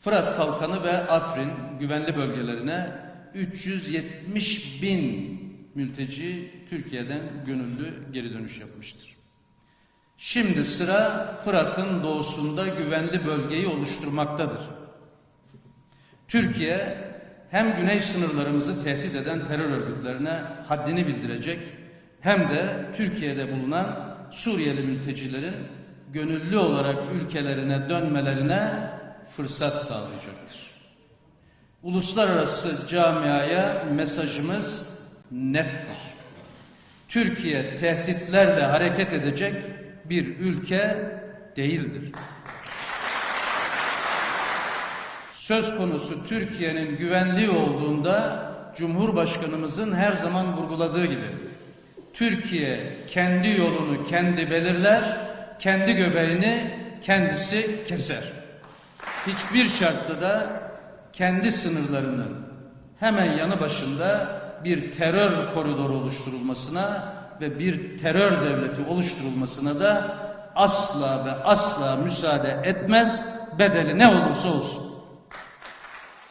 Fırat Kalkanı ve Afrin güvenli bölgelerine 370 bin mülteci Türkiye'den gönüllü geri dönüş yapmıştır. Şimdi sıra Fırat'ın doğusunda güvenli bölgeyi oluşturmaktadır. Türkiye hem güney sınırlarımızı tehdit eden terör örgütlerine haddini bildirecek hem de Türkiye'de bulunan Suriyeli mültecilerin gönüllü olarak ülkelerine dönmelerine fırsat sağlayacaktır. Uluslararası camiaya mesajımız nettir. Türkiye tehditlerle hareket edecek bir ülke değildir. Söz konusu Türkiye'nin güvenliği olduğunda Cumhurbaşkanımızın her zaman vurguladığı gibi Türkiye kendi yolunu kendi belirler, kendi göbeğini kendisi keser. Hiçbir şartta da kendi sınırlarının hemen yanı başında bir terör koridoru oluşturulmasına ve bir terör devleti oluşturulmasına da asla ve asla müsaade etmez bedeli ne olursa olsun.